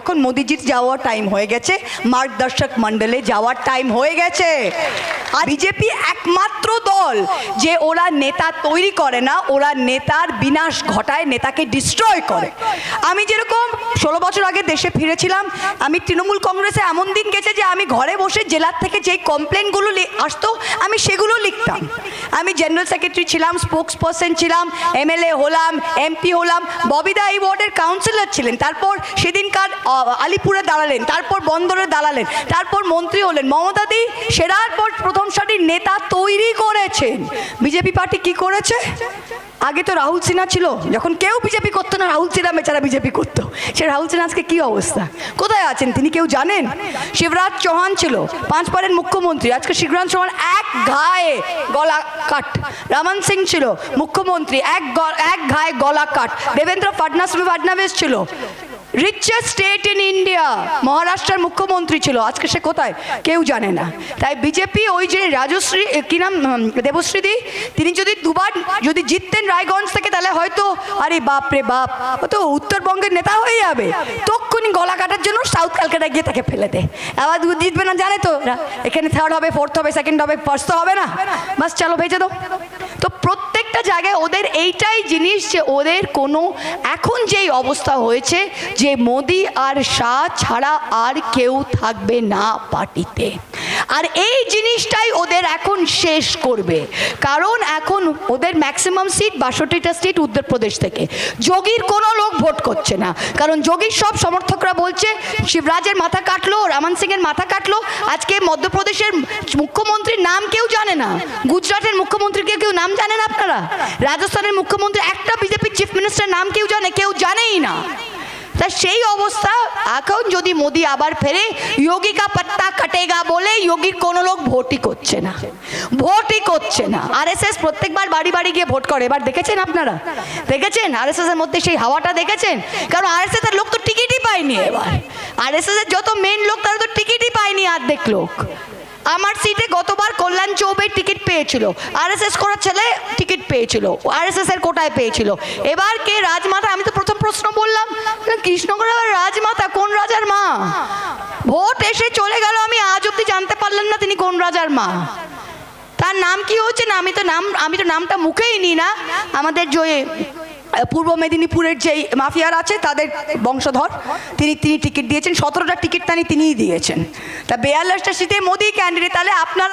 এখন মোদিজির যাওয়ার টাইম হয়ে গেছে। মার্গদর্শক মণ্ডলে যাওয়ার টাইম হয়ে গেছে। আর বিজেপি একমাত্র দল যে ওরা নেতা তৈরি করে না ওরা নেতার বিনাশ ঘটায় নেতাকে ডিস্ট্রয় করে। আমি যেরকম ষোলো বছর আগে দেশে ফিরেছিলাম আমি তৃণমূল কংগ্রেসে এমন দিন গেছে যে আমি ঘরে বসে জেলার থেকে যেই কমপ্লেনগুলো আসতো আমি সেগুলো লিখতাম। আমি জেনারেল সেক্রেটারি ছিলাম স্পোক্স পার্সন ছিলাম এমএলএ হলাম এমপি হলাম ববিদা এই ওয়ার্ডের কাউন্সিলর ছিলেন। তারপর সেদিনকার আহ, আলিপুরে দাঁড়ালেন তারপর বন্দরে দাঁড়ালেন তারপর মন্ত্রী হলেন। মমতা দি সেরার পর প্রথম সারির নেতা তৈরি করেছেন। বিজেপি পার্টি কি করেছে? আগে তো রাহুল সিনহা ছিল যখন কেউ বিজেপি করতো না রাহুল সিনহা বেচারা বিজেপি করতো। সে রাহুল সিনহা আজকে কি অবস্থা? কোথায় আছেন তিনি কেউ জানেন? শিবরাজ চৌহান ছিল পাঁচ পারের মুখ্যমন্ত্রী আজকে শিবরাজ চৌহান এক ঘায়ে গলা কাট। রামান সিং ছিল মুখ্যমন্ত্রী এক এক ঘায়ে গলা কাট। দেবেন্দ্র ফাডনাস ফাডনাবিস ছিল রিচেস্ট স্টেট ইন ইন্ডিয়া মহারাষ্ট্রের মুখ্যমন্ত্রী ছিল আজকে সে কোথায় কেউ জানে না তাই বিজেপি ওই যে রাজশ্রী কি নাম দেবশ্রীদি তিনি যদি দুবার যদি জিততেন রায়গঞ্জ থেকে তাহলে হয়তো আরে বাপ রে বাপ ও তো উত্তরবঙ্গের নেতা হয়ে যাবে তক্ষুনি গলা কাটার জন্য সাউথ ক্যালকাটা গিয়ে তাকে ফেলে দে আবার দু- জিতবে না জানে তো। এখানে থার্ড হবে ফোর্থ হবে সেকেন্ড হবে ফার্স্ট তো হবে না বাস চলো ভেজে দাও তো প্রত্যেকটা জায়গায় ওদের এইটাই জিনিস যে ওদের কোনো, এখন যেই অবস্থা হয়েছে যে মোদি আর শাহ ছাড়া আর কেউ থাকবে না পার্টিতে। আর এই জিনিসটাই ওদের এখন শেষ করবে। কারণ এখন ওদের ম্যাক্সিমাম সিট বাষট্টিটা সিট উত্তরপ্রদেশ থেকে। যোগীর কোনো লোক ভোট করছে না। কারণ যোগীর সব সমর্থকরা বলছে, শিবরাজের মাথা কাটলো, রামান সিংয়ের মাথা কাটলো, আজকে মধ্যপ্রদেশের মুখ্যমন্ত্রীর নাম কেউ জানে না। গুজরাটের মুখ্যমন্ত্রীকে কেউ নাম জানেন আপনারা? রাজস্থানের মুখ্যমন্ত্রী, একটা বিজেপির চিফ মিনিস্টার নাম কেউ জানে, কেউ জানেই না। তা সেই অবস্থা। এখন যদি মোদি আবার ফেরে যোগী কা পাত্তা কাটেগা বলে যোগীর কোনো লোক ভোটই করছে না। ভোটই করছে না। আর এস এস প্রত্যেকবার বাড়ি বাড়ি গিয়ে ভোট করে। এবার দেখেছেন আপনারা? দেখেছেন? আর এস এর মধ্যে সেই হাওয়াটা দেখেছেন? কারণ আর এস এস এর লোক তো টিকিটই পায়নি এবার। আর এস এর যত মেন লোক, তারা তো টিকিটই পায়নি অর্ধেক লোক। আমার সিটে গতবার কল্যাণ চৌবের টিকিট পেয়েছিল। আরএসএস করার ছেলে টিকিট পেয়েছিল। আরএসএস এর কোটায় পেয়েছিল। এবার কে রাজমাতা, আমি তো প্রশ্ন বললাম কৃষ্ণগড় আবার রাজমাতা কোন রাজার মা? ভোট এসে চলে গেল, আমি আজ অব্দি জানতে পারলাম না তিনি কোন রাজার মা। তার নাম কি হচ্ছে না, আমি তো নাম, আমি তো নামটা মুখেই নিই না। আমাদের যে পূর্ব মেদিনীপুরের যেই মাফিয়ার আছে, তাদের বংশধর, তিনি তিনি টিকিট দিয়েছেন, সতেরোটা টিকিট তানি তিনিই দিয়েছেন। তা বেয়াল্লিশটা সিটে মোদি ক্যান্ডিডেট তাহলে আপনার